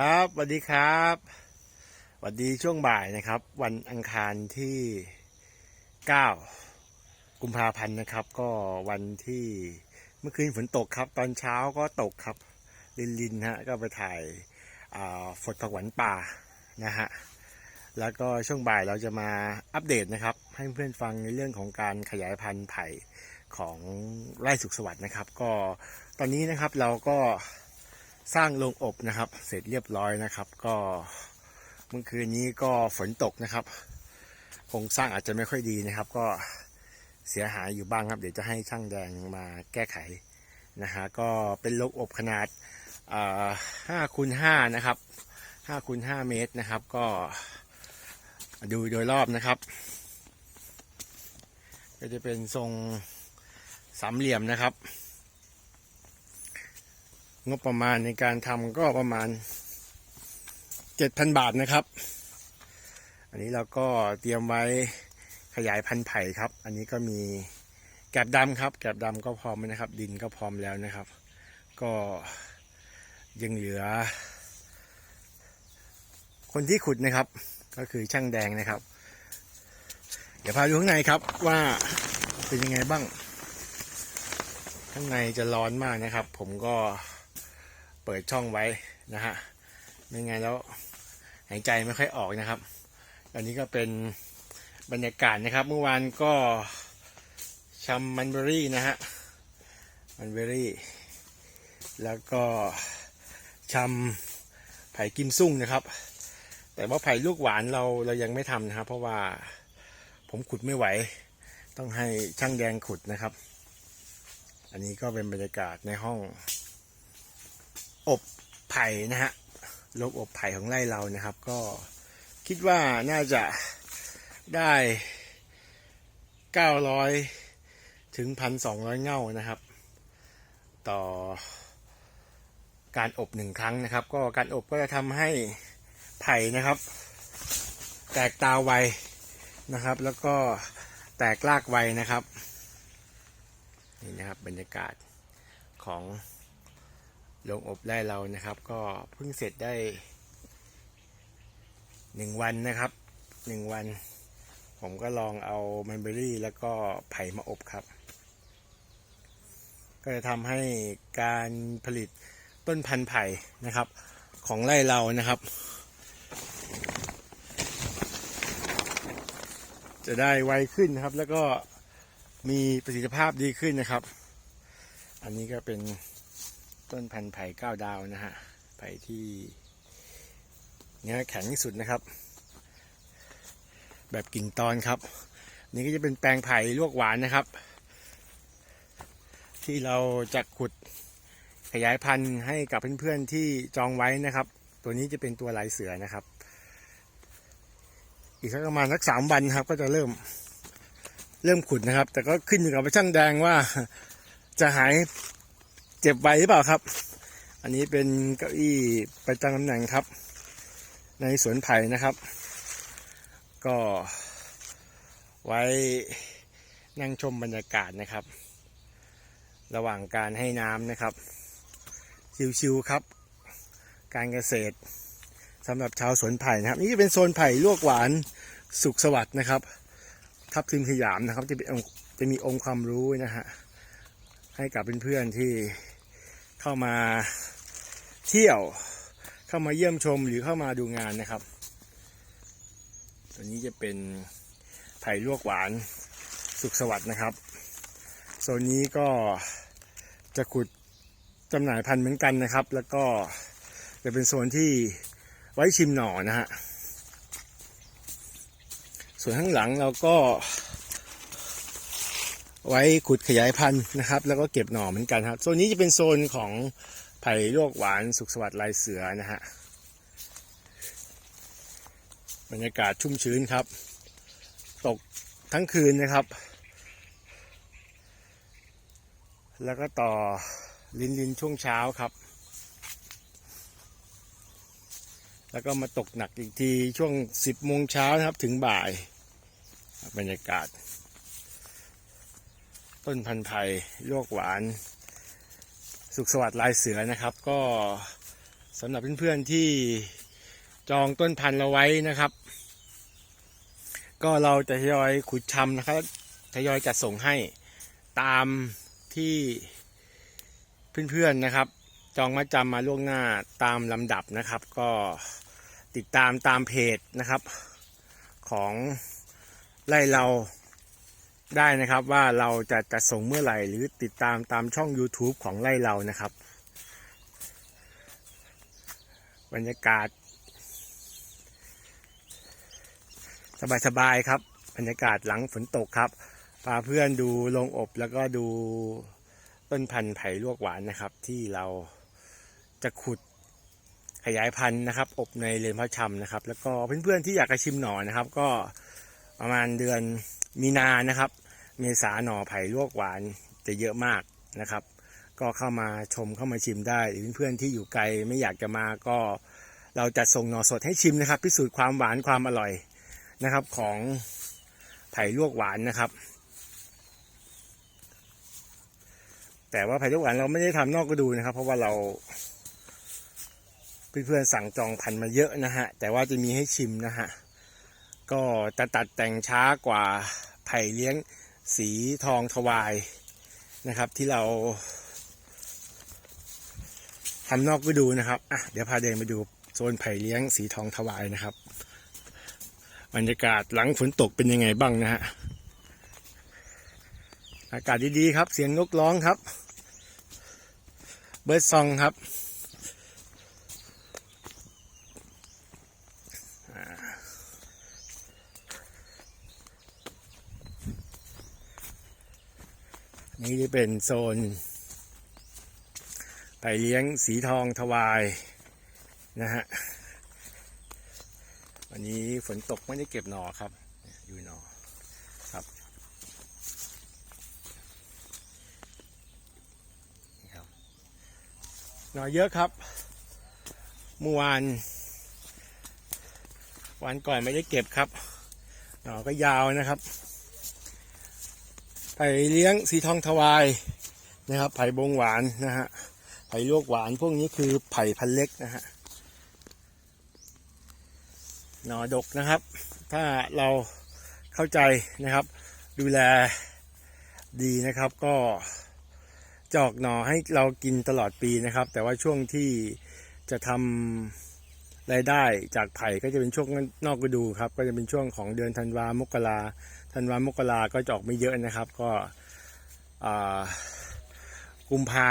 ครับสวัสดีครับสวัสดีช่วงบ่ายนะครับ วันอังคารที่ 9 กุมภาพันธ์นะครับ ก็วันที่เมื่อคืนฝนตกครับ ตอนเช้าก็ตกครับ ลินลินฮะก็ไปถ่ายฝนผักหวานป่านะฮะแล้วก็ช่วงบ่ายเราจะมาอัปเดตนะครับ ให้เพื่อนฟังในเรื่องของการขยายพันธุ์ไผ่ของไร่สุขสวัสดิ์นะครับ ก็ตอนนี้นะครับเราก็ สร้างโรงอบนะครับ เสร็จเรียบร้อยนะครับ ก็เมื่อคืนนี้ก็ฝนตกนะครับโครงสร้างอาจจะไม่ค่อยดีนะครับ ก็เสียหายอยู่บ้างครับ เดี๋ยวจะให้ช่างแดงมาแก้ไขนะฮะก็เป็นโรงอบขนาดห้าคูณห้านะครับห้าคูณห้าเมตรนะครับ ก็ดูโดยรอบนะครับ ก็จะเป็นทรงสามเหลี่ยมนะครับ งบประมาณในการทำก็ประมาณ 7,000 บาทนะครับ อันนี้เราก็เตรียมไว้ขยายพันธุ์ไผ่ครับ อันนี้ก็มีแกบดำครับ แกบดำก็พร้อมนะครับ ดินก็พร้อมแล้วนะครับ ก็ยังเหลือ คนที่ขุดนะครับ ก็คือช่างแดงนะครับ เดี๋ยวพาดูข้างในครับว่าเป็นยังไงบ้าง ข้างในจะร้อนมากนะครับ ผมก็ เปิดช่องไว้นะฮะไม่งั้นแล้วหายใจไม่ค่อยออกนะครับ อันนี้ก็เป็นบรรยากาศนะครับ เมื่อวานก็ชำมันเบอรี่นะฮะมันเบอรี่ แล้วก็ชำไผ่กิมซุ่งนะครับ แต่ว่าไผ่ลูกหวานเราเรายังไม่ทำนะครับ เพราะว่าผมขุดไม่ไหว ต้องให้ช่างแดงขุดนะครับ อันนี้ก็เป็นบรรยากาศในห้อง อบไผ่นะฮะโรงอบไผ่ของไร่เรานะครับ ก็คิดว่าน่าจะได้ 900 ถึง 1,200 เง่านะครับ ต่อการอบหนึ่งครั้งนะครับ ก็การอบก็จะทำให้ไผ่นะครับ แตกตาไวนะครับ แล้วก็แตกรากไวนะครับ นี่นะครับบรรยากาศของ โรงอบไร่เรานะครับ ก็เพิ่งเสร็จได้หนึ่งวันนะครับหนึ่งวัน ผมก็ลองเอามันเบอรี่ แล้วก็ไผ่มาอบครับ ก็จะทำให้การผลิตต้นพันธุ์ไผ่นะครับ ของไร่เรานะครับ จะได้ไวขึ้นนะครับ แล้วก็มีประสิทธิภาพดีขึ้นนะครับ อันนี้ก็เป็น ต้นพันธุ์ไผ่เก้าดาวนะฮะไผ่ที่เนื้อแข็งที่สุดนะครับ แบบกิ่งตอนครับ นี่ก็จะเป็นแปลงไผ่ลวกหวานนะครับ ที่เราจะขุดขยายพันธุ์ให้กับเพื่อนๆที่จองไว้นะครับ ตัวนี้จะเป็นตัวลายเสือนะครับ อีกสักประมาณสักสามวันครับก็จะเริ่มเริ่มขุดนะครับ แต่ก็ขึ้นอยู่กับช่างแดงว่าจะหาย เจ็บไวหรือเปล่าครับ อันนี้เป็นเก้าอี้ประจำตำแหน่งครับ ในสวนไผ่นะครับ ก็ไว้นั่งชมบรรยากาศนะครับ ระหว่างการให้น้ำนะครับ ชิวๆครับ การเกษตรสำหรับชาวสวนไผ่นะครับ นี่จะเป็นโซนไผ่ลวกหวานสุขสวัสดิ์นะครับ ทับทิมสยามนะครับ จะเป็นองค์จะมีองค์ความรู้นะฮะให้กับเพื่อนๆที่ เข้ามาเที่ยว เข้ามาเยี่ยมชมหรือเข้ามาดูงานนะครับ ตัวนี้จะเป็นไผ่ลวกหวานสุขสวัสดิ์นะครับโซนนี้ก็จะขุดจำหน่ายพันธุ์เหมือนกันนะครับ แล้วก็จะเป็นโซนที่ไว้ชิมหน่อนะฮะส่วนข้างหลังเราก็ ไว้ขุดขยายพันธุ์นะครับ แล้วก็เก็บหน่อเหมือนกันครับโซนนี้จะเป็นโซนของไผ่ลวกหวานสุขสวัสดิ์ลายเสือนะฮะบรรยากาศชุ่มชื้นครับ ตกทั้งคืนนะครับ แล้วก็ต่อลินลินช่วงเช้าครับ แล้วก็มาตกหนักอีกทีช่วง 10โมงเช้านะครับถึงบ่าย บรรยากาศ ต้นพันธุ์ไผ่ลวกหวาน สุขสวัสดิ์ลายเสือนะครับ ก็สำหรับเพื่อนๆที่จองต้นพันธุ์เราไว้นะครับ ก็เราจะทยอยขุดชำนะครับทยอยจัดส่งให้ตามที่เพื่อนๆนะครับ จองมาจำมาล่วงหน้าตามลำดับนะครับ ก็ติดตามตามเพจนะครับ ของไล่เรา ได้นะครับว่าเราจะจัดส่งเมื่อไหร่ หรือติดตามตามช่อง YouTube ของไล่เรานะครับ บรรยากาศ สบายๆครับ บรรยากาศหลังฝนตกครับพาเพื่อนดูโรงอบแล้วก็ดูต้นพันธุ์ไผ่ลวกหวานนะครับ ที่เราจะขุดขยายพันธุ์นะครับ อบในเรือนพระชำนะครับ แล้วก็เพื่อนๆที่อยากจะชิมหน่อนะครับ ก็ประมาณเดือนมีนานะครับ เมษาหน่อไผ่ลวกหวานจะเยอะมากนะครับ ก็เข้ามาชมเข้ามาชิมได้หรือเพื่อนๆที่อยู่ไกลไม่อยากจะมาก็เราจะส่งหน่อสดให้ชิมนะครับ พิสูจน์ความหวานความอร่อยนะครับของไผ่ลวกหวานนะครับ แต่ว่าไผ่ลวกหวานเราไม่ได้ทำนอกกระดูนะครับ เพราะว่าเราเพื่อนๆสั่งจองพันมาเยอะนะฮะแต่ว่าจะมีให้ชิมนะฮะก็จะตัดแต่งช้ากว่าไผ่เลี้ยง สีทองทวายนะครับ ที่เราทำนอกก็ดูนะครับอะเดี๋ยวพาเดินไปดูโซนไผ่เลี้ยงสีทองทวายนะครับบรรยากาศหลังฝนตกเป็นยังไงบ้างนะฮะอากาศดีๆครับ เสียงนกร้องครับ เบิร์ดซองครับ นี่จะเป็นโซนไผ่เลี้ยงสีทองทวายนะฮะวันนี้ฝนตกไม่ได้เก็บหน่อครับอยู่หน่อครับนี่ครับหน่อเยอะครับเมื่อวานวันก่อนไม่ได้เก็บครับหน่อก็ยาวนะครับ ไผ่เลี้ยงสีทองทวายนะครับ ไผ่บงหวานนะฮะ ไผ่ลวกหวานพวกนี้คือไผ่พันเล็กนะฮะ หน่อดกนะครับ ถ้าเราเข้าใจนะครับ ดูแลดีนะครับก็จะออกหน่อให้เรากินตลอดปีนะครับ แต่ว่าช่วงที่จะทำ รายได้จากไผ่ก็จะเป็นช่วงนอกฤดูครับ ก็จะเป็นช่วงของเดือนธันวามกราธันวามกราก็จะออกไม่เยอะนะครับ ก็กุมภา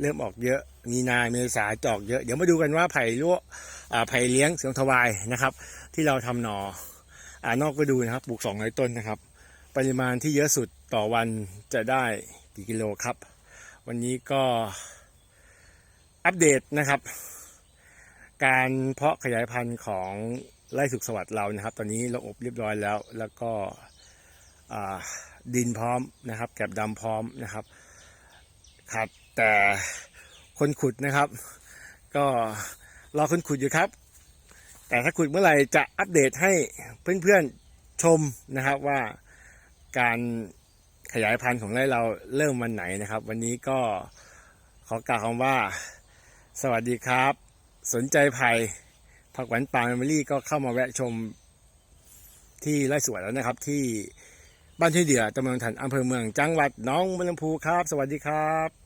เริ่มออกเยอะ มีนาเมษาจออกเยอะ เดี๋ยวมาดูกันว่าไผ่ลวกอ่าไผ่เลี้ยงเสียงทวายนะครับ ที่เราทำหนออ่านอกฤดูนะครับ ปลูกสองร้อยต้นนะครับ ปริมาณที่เยอะสุดต่อวันจะได้กี่กิโลครับ วันนี้ก็อัปเดตนะครับ การเพาะขยายพันธุ์ของไร่สุขสวัสดิ์เรานะครับ ตอนนี้เราอบเรียบร้อยแล้ว แล้วก็ดินพร้อมนะครับ แกบดำพร้อมนะครับครับแต่คนขุดนะครับ ก็รอคนขุดอยู่ครับ แต่ถ้าขุดเมื่อไหร่จะอัปเดตให้เพื่อนๆชมนะครับว่าการขยายพันธุ์ของไร่เราเริ่มวันไหนนะครับ วันนี้ก็ขอกล่าวคำว่า สวัสดีครับ สนใจไผ่ผักหวานป่าเมมรี่ก็เข้ามาแวะชมที่ไร่สวนแล้วนะครับ ที่บ้านช่วยเดือตำบลถันอำเภอเมืองจังหวัดน้องบัวลำพูครับ สวัสดีครับ